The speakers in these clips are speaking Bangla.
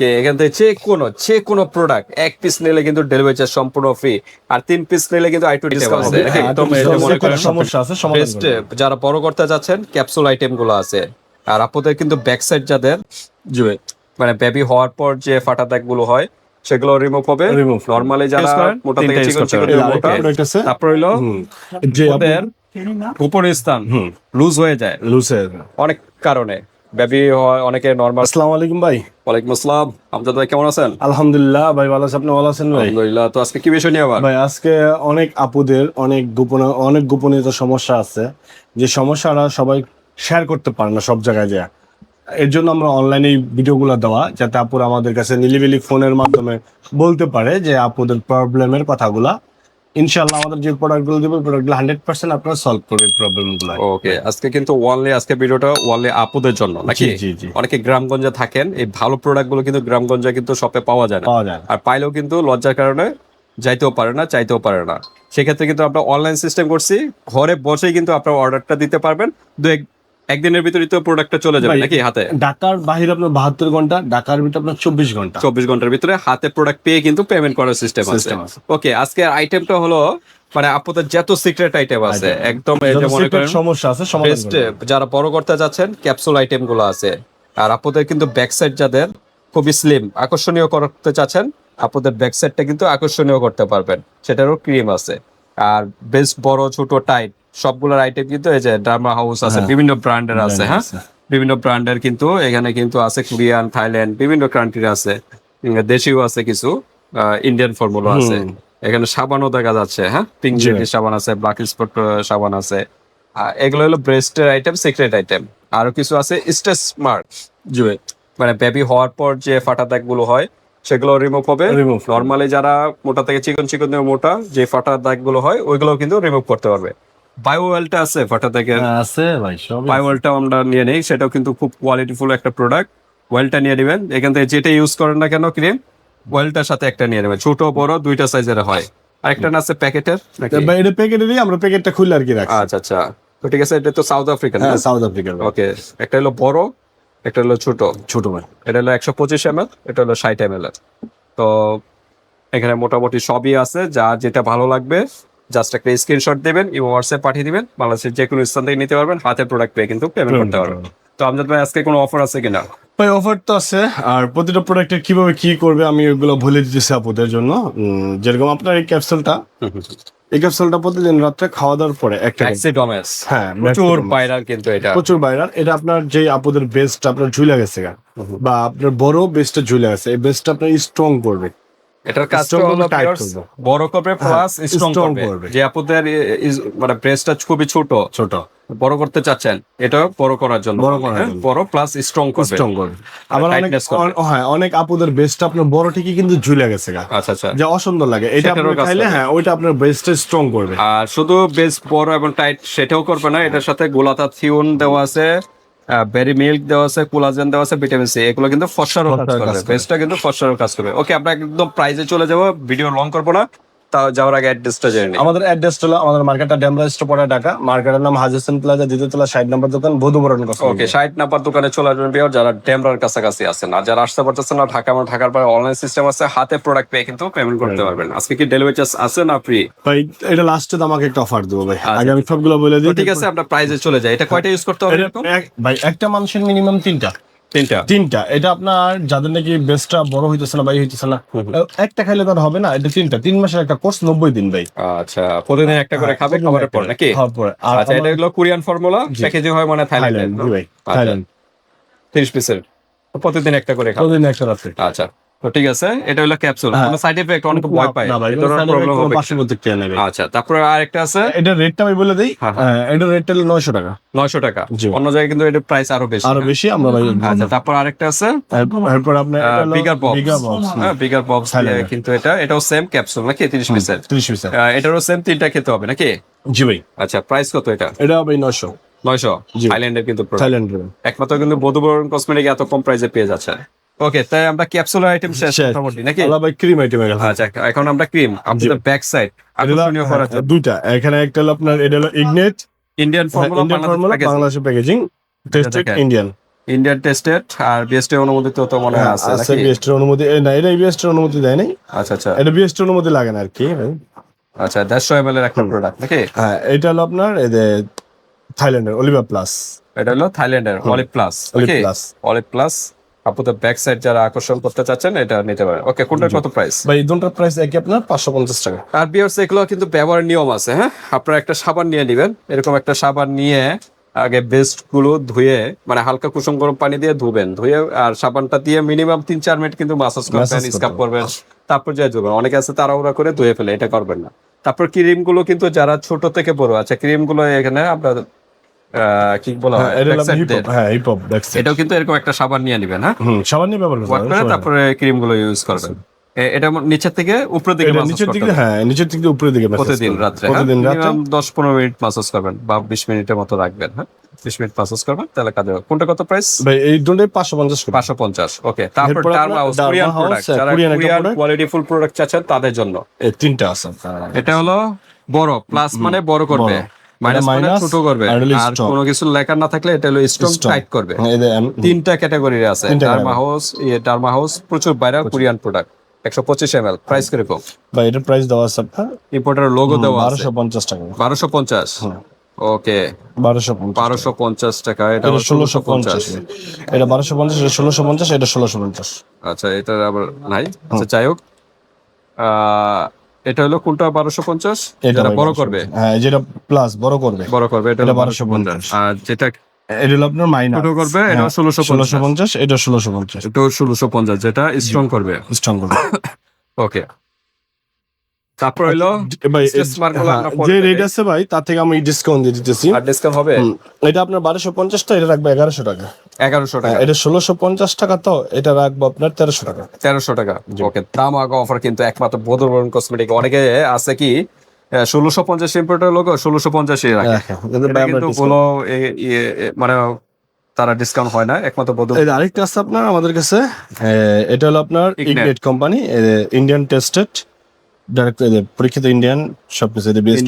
ওকে এখান থেকে যে কোনো যে কোনো প্রোডাক্ট এক পিস নিলে কিন্তু ডেলিভারি চার্জ সম্পূর্ণ ফ্রি আর তিন পিস নিলে কিন্তু আইটু ডিসকাউন্ট আছে? হ্যাঁ, মনে সমস্যা আছে করবে। যারা বড় করতে যাচ্ছেন ক্যাপসুল আইটেমগুলো আছে। আর আপনাদের কিন্তু ব্যাক সাইড যাদের মানে বেবি হওয়ার পর যে ফাটা দাগগুলো হয় সেগুলো রিমুভ হবে। নরমালি যারা মোটা থেকে চিকন চিকন। তারপর হইল যে ওদের উপরের স্থান। লুজ হয়ে যায়। লুসের অনেক কারণে। বেবি হয় অনেকে নরমাল আসসালামু আলাইকুম ভাই। ওয়ালাইকুম আসসালাম। আমজাদ ভাই কেমন আছেন? আলহামদুলিল্লাহ ভাই ভালো আছেন আপনি ভালো আছেন ভাই? আলহামদুলিল্লাহ। তো আজকে কি বিষয় নিয়ে আবার? ভাই আজকে অনেক আপুদের অনেক গোপন অনেক গোপনীয়ত সমস্যা আছে। যে সমস্যাটা সবাই শেয়ার করতে পারে না সব জায়গায় যায়। এর জন্য আমরা অনলাইনে ভিডিওগুলো দেওয়া যাতে আপুরা আমাদের কাছে নিলিবিলি ফোনের মাধ্যমে বলতে পারে যে আপুদের প্রবলেমের কথাগুলা। ইনশাল্লাহ আমাদের যে প্রোডাক্টগুলো দেবো প্রোডাক্টগুলো হান্ড্রেড পার্সেন্ট আপনারা সলভ করবে প্রবলেমগুলো ওকে আজকে কিন্তু ওয়ানলি আজকে ভিডিওটা ওয়ানলি আপুদের জন্য নাকি। অনেকে গ্রামগঞ্জে থাকেন এই ভালো প্রোডাক্টগুলো কিন্তু গ্রামগঞ্জে কিন্তু শপে পাওয়া যায় না। আর পাইলেও কিন্তু লজ্জার কারণে যাইতেও পারে না চাইতেও পারে না। সেক্ষেত্রে কিন্তু আমরা অনলাইন সিস্টেম করছি ঘরে বসেই কিন্তু আপনার অর্ডারটা দিতে পারবেন। দু এক একদিনের ভিতরে তো প্রোডাক্টটা চলে যাবে নাকি হাতে? ঢাকার বাহিরে আপনার বাহাত্তর ঘণ্টা ঢাকার ভিতরে আপনার চব্বিশ ঘণ্টা। চব্বিশ ঘণ্টার ভিতরে হাতে প্রোডাক্ট পেয়ে কিন্তু পেমেন্ট করার সিস্টেম আছে। ওকে আজকে আইটেমটা হলো মানে আপনাদের যত সিক্রেট আইটেম আছে একদম এই যে মনে করেন সমস্যা আছে যারা বড় করতে যাচ্ছেন ক্যাপসুল আইটেমগুলো আছে। আর আপনাদের কিন্তু ব্যাক সাইড যাদের খুবই স্লিম আকর্ষণীয় করতে চাচ্ছেন আপনাদের ব্যাক সাইডটা কিন্তু আকর্ষণীয় করতে পারবেন। সেটারও ক্রিম আছে। আর বেস্ট বড় ছোট টাইট সবগুলোর আইটেম কিন্তু এই যে ডার্মা হাউস আছে বিভিন্ন ব্র্যান্ডের আছে হ্যাঁ? বিভিন্ন ব্র্যান্ডের কিন্তু এখানে কিন্তু আছে কোরিয়ান থাইল্যান্ড বিভিন্ন কান্ট্রির আছে। দেশীয় আছে কিছু ইন্ডিয়ান ফর্মুলা আছে। এখানে সাবানও দেখা যাচ্ছে হ্যাঁ? পিঙ্ক জি। সাবান আছে ব্ল্যাক স্পট সাবান আছে। এগুলো হলো ব্রেস্টের আইটেম সিক্রেট আইটেম আরও কিছু আছে স্টেস মার্ক জি ভাই। মানে বেবি হওয়ার পর যে ফাটা দাগগুলো হয় সেগুলো রিমুভ হবে। নর্মালি যারা মোটা থেকে চিকন চিকন থেকে মোটা যে ফাটা দাগগুলো হয় ওইগুলো কিন্তু রিমুভ করতে পারবে। বায়ো অয়েলটা আছে ফাটা দাগের হ্যাঁ, আছে ভাই সব বায়োওয়েলটাও আমরা নিয়ে নেই সেটাও কিন্তু খুব কোয়ালিটিফুল একটা প্রোডাক্ট অয়েলটা নিয়ে নেবেন। এখান থেকে যেটা ইউজ করেন না কেন ক্রিম অয়েলটার সাথে একটা নিয়ে নেবেন। ছোট বড় দুইটা সাইজের হয়। আরেকটা না আছে প্যাকেটের এটা প্যাকেটে দিই আমরা প্যাকেটটা খুলে আর কি রাখি আচ্ছা আচ্ছা। তো ঠিক আছে এটা তো সাউথ আফ্রিকান হ্যাঁ সাউথ আফ্রিকার ভাই। ওকে একটা হলো বড় একটা হলো ছোট। ছোট ভাই। এটা হলো একশো পঁচিশ এম এটা হলো ষাট এম তো এখানে মোটামুটি সবই আছে যা যেটা ভালো লাগবে জাস্ট একটা স্ক্রিনশট দেবেন এবং হোয়াটসঅ্যাপ পাঠিয়ে দিবেন বাংলাদেশের যে কোনো স্থান থেকে নিতে পারবেন হাতে প্রোডাক্ট পেয়ে কিন্তু পেমেন্ট করতে পারবেন। তো আমজাদ ভাই আজকে কোনো অফার আছে কিনা? ভাই অফার তো আছে আর প্রতিটা প্রোডাক্টের কীভাবে কি করবে আমি ওগুলো বলে দিতেছি আপুদের জন্য। যেরকম আপনার এই ক্যাপসুলটা এই ক্যাপসুলটা প্রতিদিন রাত্রে খাওয়া দাওয়ার পরে একটা অ্যাক্সিডমেস হ্যাঁ প্রচুর। ভাইরাল কিন্তু এটা। প্রচুর ভাইরাল এটা আপনার যে আপুদের বেস্ট আপনার ঝুলে গেছে বা আপনার বড় বেস্টটা ঝুলে গেছে এই বেস্টটা আপনার স্ট্রং করবে। এটার কাজটা হলো। বড় করবে প্লাস স্ট্রং করবে। যে আপনাদের মানে ব্রেস্টটা খুবই ছোট। ছোট। বড় করতে চাচ্ছেন এটা বড় করার জন্য। বড় করার হ্যাঁ, বড় প্লাস স্ট্রং করবে। স্ট্রং করবে। আবার অনেক হ্যাঁ অনেক আপুদের বেস্টটা আপনার বড় ঠিকই কিন্তু ঝুলে গেছে আচ্ছা আচ্ছা। যে অসুন্দর লাগে। এটা আপনি খাইলে হ্যাঁ ওইটা আপনার বেস্টটা স্ট্রং করবে। আর শুধু বেশ বড় এবং টাইট সেটাও করবে না। এটার সাথে গোলাতা থিউন দেওয়া আছে। বেরি মিল্ক দেওয়া আছে কোলাজেন দেওয়া আছে ভিটামিন সি এগুলো কিন্তু ফসারও কাজ করবে। বেস্টটা বেসটা কিন্তু ফসারও কাজ করবে। ওকে আমরা একদম প্রাইজে চলে যাব ভিডিও লং করব না। তাও যাওয়ার আগে অ্যাড্রেসটা জেনে আমাদের অ্যাড্রেস হলো আমাদের মার্কেটটা ড্যামরা স্টোপরা ঢাকা। মার্কেটের নাম হাজিসেন প্লাজা দ্বিতীয়তলা ষাট নম্বর দোকান বধুবরণ ওকে ষাট নাম্বার দোকানে চলে আসবেন বিয়ার যারা ডেমরার কাছাকাছি আছেন। আর যারা আসতে পারতেছেন না ঢাকা আমার ঢাকার পরে অনলাইন সিস্টেম আছে হাতে প্রোডাক্ট পেয়ে কিন্তু পেমেন্ট করতে পারবেন। আজকে কি ডেলিভারি চার্জ আছে না ফ্রি ভাই এটা লাস্টে আমাকে একটা অফার দেবো ভাই। আগে আমি সবগুলো বলে তো দিই ঠিক আছে আমরা প্রাইজে চলে যাই। এটা কয়টা ইউজ করতে হবে ভাই একটা মানুষের মিনিমাম তিনটা। তিনটা। তিনটা। এটা আপনার যাদের নাকি বেস্টটা বড় হইতেছে না ভাই হইতেছে না একটা খাইলে তার হবে না এটা তিনটা। তিন মাসের একটা কোর্স নব্বই দিন ভাই আচ্ছা প্রতিদিন একটা করে খাবে খাবারের পর নাকি? আচ্ছা এটা হলো কোরিয়ান ফর্মুলা প্যাকেজে হয় মানে থাইল্যান্ড থাইল্যান্ড জি তিরিশ পিসের প্রতিদিন একটা করে খাবে। প্রতিদিন একটা রাত্রে। আচ্ছা। তো ঠিক আছে এটা হলো ক্যাপসুল কোনো সাইড এফেক্ট অনেক ভয় পায়। না ভাই ধরনের প্রবলেম হবে। পাঁচশো প্রত্যেকটা নেবে। আচ্ছা তারপরে আরেকটা আছে। এটা রেটটা আমি বলে দিই হ্যাঁ, হ্যাঁ, এটা রেটটা হলো নয়শো টাকা। নয়শো টাকা। অন্য জায়গায় কিন্তু এটার প্রাইস আরও বেশি আরও বেশি আমরা ভাই আচ্ছা তারপর আরেকটা আছে। এরপর আপনার বিগার বিগার হ্যাঁ বিগার কিন্তু এটা এটাও সেম ক্যাপসুল নাকি? তিরিশ পিসের ত্রিশ পিসের এটারও সেম তিনটা খেতে হবে নাকি? জি ভাই। আচ্ছা প্রাইস কত এটা? এটা নয়শো। নয়শো? জি। থাইল্যান্ডের কিন্তু থাইল্যান্ডের একমাত্র কিন্তু বধুবরণ কসমেটিক এত কম প্রাইসে পেয়ে যাচ্ছে। ওকে তাই আমরা ক্যাপসুল আইটেম শেষ। মোটামুটি নাকি? আলা ভাই ক্রিম আইটেম এর আচ্ছা এখন আমরা ক্রিম আমাদের ব্যাক সাইড আকর্ষণীয় জন্য। দুইটা এখানে একটা হলো আপনার এটা হলো ইগনেট ইন্ডিয়ান ফর্মুলা ইন্ডিয়ান বাংলাদেশের packaging tested. Indian Indian tested আর বিএসটি অনুমোদিত তো মনে হয় আছে আছে নাকি? বিএসটির অনুমতি না এটা বিএসটির অনুমতি দেয় নাই। আচ্ছা আচ্ছা। এটা বিএসটির অনুমতি লাগে না আর কি ভাই। আচ্ছা দেড়শো এম এর একটা প্রোডাক্ট নাকি? হ্যাঁ এটা হলো আপনার এই থাইল্যান্ডের অলিভা প্লাস এটা হলো থাইল্যান্ডের Olive Plus Olive Plus। Olive Plus আপনাদের ব্যাক সাইড যারা আকর্ষণ করতে চাচ্ছেন এটা নিতে পারেন। ওকে কোনটার কত প্রাইস ভাই দুটার প্রাইস একই আপনার পাঁচশো পঞ্চাশ টাকা। আর বিয়ার্স এগুলো কিন্তু ব্যবহার নিয়ম আছে হ্যাঁ? আপনারা একটা সাবান নিয়ে নেবেন এরকম একটা সাবান নিয়ে আগে বেস্টগুলো ধুয়ে মানে হালকা কুসুম গরম পানি দিয়ে ধুবেন। ধুয়ে আর সাবানটা দিয়ে মিনিমাম তিন চার মিনিট কিন্তু মাসাজ করবেন স্কাপ করবেন তারপর যাই ধুবেন। অনেকে আছে তাড়াহুড়া করে ধুয়ে ফেলে এটা করবেন না। তারপর ক্রিমগুলো কিন্তু যারা ছোট থেকে বড় আছে ক্রিমগুলো এখানে আপনার কি বলা হয়? হ্যাঁ এটাও কিন্তু এরকম একটা সাবান নিয়ে নেবেন হ্যাঁ? হুম সামান্য ব্যবহার করতে ওয়াট হবে, করে সময় নেই। তারপরে ক্রিমগুলো ইউজ করবেন এটা নিচের থেকে উপরের দিকে নিচের দিকে হ্যাঁ নিচের দিকে উপরের দিকে প্রতিদিন রাত্রে প্রতিদিন রাত্রে। মিনিমাম দশ পনেরো মিনিট মাসাজ করবেন বা বিশ মিনিটের মতো রাখবেন হ্যাঁ? বিশ মিনিট মাসাজ করবেন তাহলে কাজে কোনটা কত প্রাইস ভাই এই দুটোই পাঁচশো পঞ্চাশ পাঁচশো পঞ্চাশ ওকে তারপর এরপর টার্ম হাউস কোরিয়ান প্রোডাক্ট হ্যাঁ, যারা কোরিয়ান কোয়ালিটি ফুল প্রোডাক্ট চাচ্ছেন তাদের জন্য। এই তিনটা আছে। এটা হলো বড় প্লাস মানে বড়। করবে। মাইনাস এটা মানে ছোট করবে। আর। কোনো কিছু লেখা না থাকলে এটা হলো স্ট্রং টাইট করবে। হ্যাঁ, তিনটা ক্যাটাগরির আছে। তিনটা ডার্মা হাউস ইয়ে ডার্মা হাউস প্রচুর বাইরে কোরিয়ান প্রোডাক্ট একশো পঁচিশ এম এল প্রাইস কীরকম ভাই এটার প্রাইস দেওয়া আছে আপনার? ইম্পোর্টার লোগো দেওয়া বারোশো পঞ্চাশ টাকা। বারোশো পঞ্চাশ? ওকে বারোশো বারোশো পঞ্চাশ টাকা এটা ষোলোশো পঞ্চাশ। এটা বারোশো পঞ্চাশ এটা ষোলোশো পঞ্চাশ এটা ষোলোশো পঞ্চাশ। আচ্ছা এটা আবার নাই। আচ্ছা যাই হোক। আহ, এটা হলো কোনটা? বারোশো পঞ্চাশ? এটা বড় করবে। হ্যাঁ যেটা প্লাস বড় করবে। বড় করবে এটা হলো বারোশো পঞ্চাশ। আর যেটা এটা হলো আপনার মাইনাস ছোট করবে এটা ষোলোশো ষোলোশো পঞ্চাশ। পঞ্চাশ এটা ষোলোশো পঞ্চাশ। এটা ষোলোশো পঞ্চাশ যেটা স্ট্রং করবে। স্ট্রং করবে। ওকে তারপর হলো ভাই Stress mark গুলো হ্যাঁ, যে রেট আছে ভাই তার থেকে আমি ডিসকাউন্ট দিয়ে দিতেছি। আর ডিসকাউন্ট হবে? এটা আপনার বারোশো পঞ্চাশটা এটা রাখব এগারোশো টাকা। এগারোশো টাকা। হ্যাঁ, এটা ষোলোশো পঞ্চাশ টাকা তো এটা রাখব আপনার তেরোশো টাকা। তেরোশো টাকা। ওকে দাম আগা অফার কিন্তু একমাত্র বোধবরণ কসমেটিক অনেকে আছে কি ষোলোশো পঞ্চাশ ইম্পোর্টার লোক ষোলোশো পঞ্চাশে রাখে। হ্যাঁ, কিন্তু ভাই কোনো ইয়ে- মানে তারা ডিসকাউন্ট হয় না একমাত্র যে আরেকটা আছে আপনার আমাদের কাছে এটা হলো আপনার ইগনেট কোম্পানি ইন্ডিয়ান টেস্টেড পরীক্ষিত ইন্ডিয়ান সব কিছু বেস্ট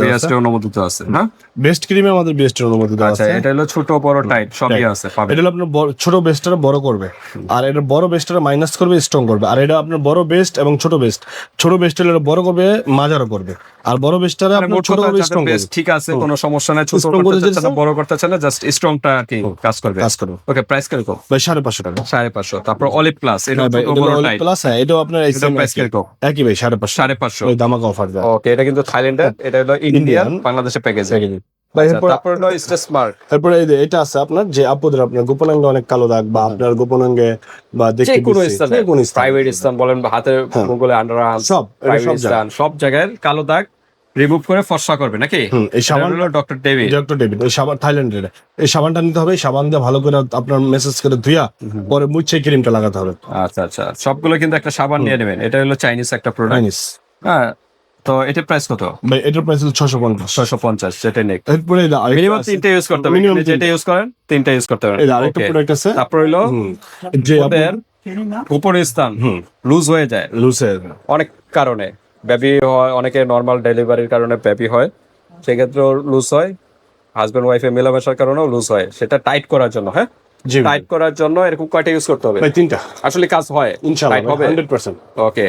বিএসটি অনুমোদিত আছে। না বেস্ট ক্রিমে আমাদের বেস্ট অনুমোদিত আচ্ছা আছে। এটা হলো ছোট বড় টাইপ সবই আছে এটা হলো আপনার ছোট বেস্টটা বড় করবে। আর এটা বড় বেস্টটা মাইনাস করবে স্ট্রং করবে। আর এটা আপনার বড় বেস্ট এবং ছোট বেস্ট ছোট বেস্ট হলে বড় করবে মাঝারও করবে। আর বড় বেস্টটা মানে আপনার ছোট যাদের স্ট্রং base ঠিক আছে কোনো সমস্যা নাই ছোট করতে? বড় করতে জাস্ট স্ট্রংটা কি কাজ করবে। কাজ করবে। ওকে প্রাইস কীরকম? ভাই সাড়ে পাঁচশো টাকা। সাড়ে পাঁচশো। তারপর অলিভ প্লাস এটা হ্যাঁ বড় হলো প্লাস হ্যাঁ এটাও আপনার এই প্রাইস একই। কীরকম? একই ভাই সাড়ে পাঁচশো। সাড়ে পাঁচশো। ওই দামাকা অফার দেয়। ওকে এটা কিন্তু থাইল্যান্ডের এটা হলো ইন্ডিয়ান। বাংলাদেশের প্যাকেজ ভাই হলো স্ট্রেস তারপরে এটা আছে আপনার যে আপুদের আপনার গোপনাঙ্গে অনেক কালো দাগ বা আপনার গোপনাঙ্গে বা দেখতে কোনো স্থানে। যে প্রাইভেট স্থান বলেন বা হাতের মুগলে আন্ডার সব সব জায়গায় কালো দাগ রিমুভ করে ফর্সা করবে নাকি? এই সাবান হলো ডক্টর ডেভিড ডক্টর ডেভিড এই সাবান থাইল্যান্ডের এই সাবানটা নিতে হবে সাবান দিয়ে ভালো করে আপনার মেসেজ করে ধুইয়া পরে মুছে ক্রিমটা লাগাতে হবে। আচ্ছা আচ্ছা। সবগুলো কিন্তু একটা সাবান নিয়ে নেবেন। এটা হলো চাইনিজ একটা প্রোডাক্ট চাইনিজ হ্যাঁ তো এটার প্রাইস কত? ভাই এটার প্রাইস হলো ছশো পঞ্চাশ। ছয়শো পঞ্চাশ যেটা নেক। এরপরে মিনিমাম। তিনটা ইউজ করতে হবে। আপনি যেটা ইউজ করেন তিনটা ইউজ করতে হবে যে আরেকটা প্রোডাক্ট আছে। তারপর হলো হুম, যে ওদের উপরের স্থান। লুজ হয়ে যায়। লুসের অনেক কারণে। বেবি হয় অনেকে নর্মাল ডেলিভারির কারণে বেবি হয়। সেক্ষেত্রেও লুজ হয়। হাজব্যান্ড ওয়াইফে মেলামেশার কারণেও লুজ হয়। সেটা টাইট করার জন্য হ্যাঁ? টাইট করার জন্য এরকম কয়টা ইউজ করতে হবে? তিনটা। আসলে কাজ হয়। ইনশাআল্লাহ টাইট হবে? Hundred percent okay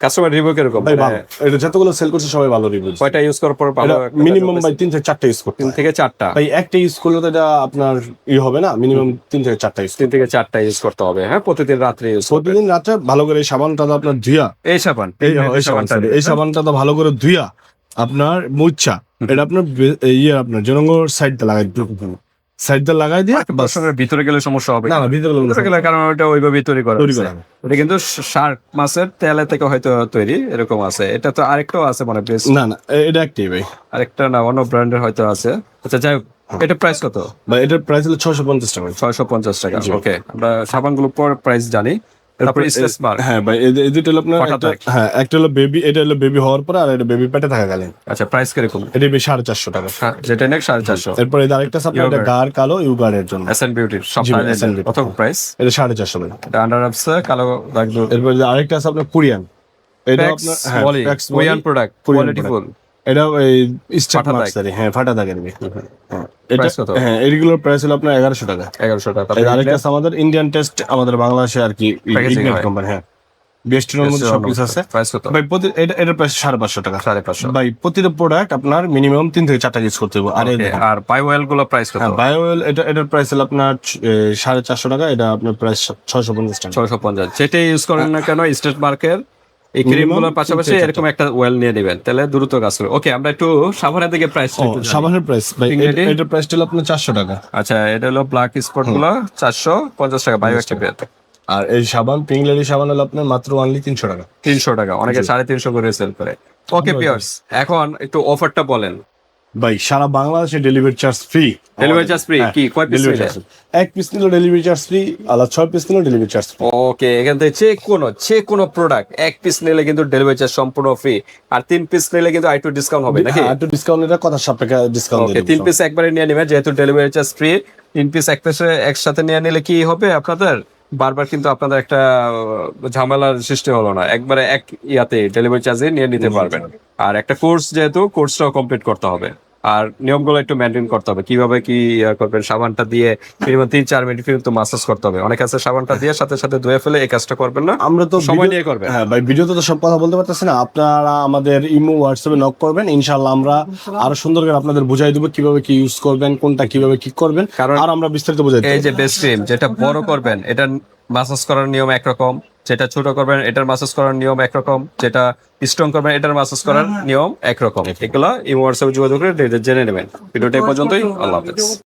customer review কীরকম? ভাই ভালো। মানে এটা যতগুলো সেল করছে সবাই ভালো রিভিউ কয়টা ইউজ করার পর ভালো মিনিমাম ভাই তিন থেকে চারটা ইউজ করতে তিন থেকে চারটা? ভাই একটা ইউজ করলে তো এটা আপনার ই হবে না? মিনিমাম তিন থেকে চারটা ইউজ তিন থেকে চারটা ইউজ করতে হবে হ্যাঁ? প্রতিদিন রাত্রে ইউজ প্রতিদিন রাতে ভালো করে সাবানটা তো আপনার ধুইয়া। এই সাবান এই এই সাবানটা এই সাবানটা তো ভালো করে ধুইয়া আপনার মুচ্ছা এটা আপনার ইয়ে আপনার জনগর সাইডটা লাগাই সাইডটা লাগাই দিয়ে বাসনের ভিতরে গেলে সমস্যা হবে। না না ভিতরে গেলে কারণ ওটা ওইভাবেই তৈরি করা তৈরি করা এটা কিন্তু শার্ক মাছের তেলে থেকে হয়তো তৈরি এরকম আছে। এটা তো আরেকটাও আছে মানে বেশ। না না এটা একটাই ভাই আরেকটা না অন্য ব্র্যান্ডের হয়তো আছে। আচ্ছা যাই হোক এটা প্রাইস কত? ভাই এটার প্রাইস হলো ছশো পঞ্চাশ টাকা। ছয়শো পঞ্চাশ টাকা ওকে আমরা সাবানগুলো পর প্রাইস জানি। তারপর স্ট্রেস মার্ক হ্যাঁ ভাই এই এই দুটো হলো আপনার একটা- হ্যাঁ একটা হলো বেবি এটা হলো বেবি হওয়ার পরে আর এটা বেবি পেটে থাকা গেলেন আচ্ছা প্রাইস কীরকম? এটা বেশ সাড়ে চারশো টাকা। হ্যাঁ যেটা নেক সাড়ে চারশো। এরপরে এই আরেকটা এটা Yogurt। গার কালো ইউগার্ডের জন্য। S N. Beauty। কত প্রাইস এটা সাড়ে চারশো টাকা এটা আন্ডার আপসে কালো এরপরে আরেকটা আছে আপনার কোরিয়ান এটা আপনার কোরিয়ান প্রোডাক্ট কোয়ালিটি ফুল এটা দাগ। হ্যাঁ ফাটা দাগের হ্যাঁ। এটা হ্যাঁ এগুলোর প্রাইস হলো আপনার এগারোশো টাকা। এগারোশো টাকা আরেকটা আমাদের ইন্ডিয়ান টেস্ট আমাদের বাংলাদেশে আর কি কোম্পানি হ্যাঁ। মধ্যে আছে। ভাই প্রতি এটা এটার প্রাইস সাড়ে পাঁচশো টাকা। সাড়ে পাঁচশো। ভাই প্রতিটা প্রোডাক্ট আপনার মিনিমাম তিন থেকে চারটা ইউজ করতে হবে। আর আর বাই ওয়েলগুলো প্রাইস কত? হ্যাঁ বায়োয়েল এটা এটার প্রাইস হলো আপনার সাড়ে চারশো টাকা এটা আপনার প্রাইস ছয়শো পঞ্চাশ টাকা। ছয়শো পঞ্চাশ। যেটাই ইউজ করেন না কেন স্টেট মার্কের এই ক্রিমগুলোর পাশাপাশি এরকম একটা ওয়েল নিয়ে নেবেন। তাহলে দ্রুত কাজ করবে। ওকে আমরা একটু সাভারের দিকে প্রাইস সাবানের প্রাইস ভাই এটা- প্রাইস হলো আপনার চারশো টাকা। আচ্ছা এটা হলো ব্ল্যাক স্পটগুলো চারশো পঞ্চাশ টাকা বায়ো অ্যাক্টিভেট আর এই সাবান লেডি সাবান হলো আপনার মাত্র অনলি তিনশো টাকা। তিনশো টাকা অনেকে সাড়ে তিনশো করে সেল করে। ওকে পিয়ার্স এখন একটু অফারটা বলেন। ভাই সারা বাংলাদেশে delivery charge free delivery charge free কি কয় পিস এক পিস নিলেও ডেলিভারি চার্জ ফ্রি আলাদা ছয় পিস নিলেও ডেলিভারি চার্জ ফ্রি ওকে এখান থেকে যে কোনো যে কোনো প্রোডাক্ট এক পিস নিলে কিন্তু ডেলিভারি চার্জ সম্পূর্ণ ফ্রি আর তিন পিস নিলে কিন্তু আইটু ডিসকাউন্ট হবে নাকি? একটু ডিসকাউন্ট এটা কথা সাপেক্ষে ডিসকাউন্ট ওকে তিন পিস একবারে নিয়ে নেবেন যেহেতু ডেলিভারি চার্জ ফ্রি তিন পিস এক পিসে একসাথে নিয়ে নিলে কি হবে আপনাদের? বারবার কিন্তু আপনাদের একটা ঝামেলার সৃষ্টি হলো না। একবারে এক ইয়াতে ডেলিভারি চার্জে নিয়ে নিতে পারবেন। আর একটা কোর্স যেহেতু কোর্সটাও কমপ্লিট করতে হবে। আর নিয়মগুলো একটু মেনটেন করতে হবে। কীভাবে কি ইয়া করবেন? সাবানটা দিয়ে মিনিমাম তিন চার মিনিট কিন্তু মাসাজ করতে হবে। অনেক আছে সাবানটা দিয়ে সাথে সাথে ধুয়ে ফেলে এই কাজটা করবেন না? আমরা তো সময় নিয়ে করবেন। হ্যাঁ ভাই ভিডিওতে তো সব কথা বলতে পারতেছি না। আপনারা আমাদের ইমো হোয়াটসঅ্যাপে নক করবেন। ইনশাআল্লাহ আমরা আরও সুন্দর করে আপনাদের বুঝাই দেবো কীভাবে কি ইউজ করবেন কোনটা কীভাবে কি করবেন। কারণ- আর আমরা বিস্তারিত বুঝাই এই যে বেস্ট ক্রিম যেটা বড় করবেন এটা মাসাজ করার নিয়ম একরকম। যেটা ছোট করবেন এটার মাসাজ করার নিয়ম একরকম। যেটা স্ট্রং করবেন এটার মাসাজ করার নিয়ম একরকম। এগুলো ইমো হোয়াটসঅ্যাপে যোগাযোগ করে জেনে নেবেন। ভিডিওটা পর্যন্তই। আল্লাহ হাফেজ।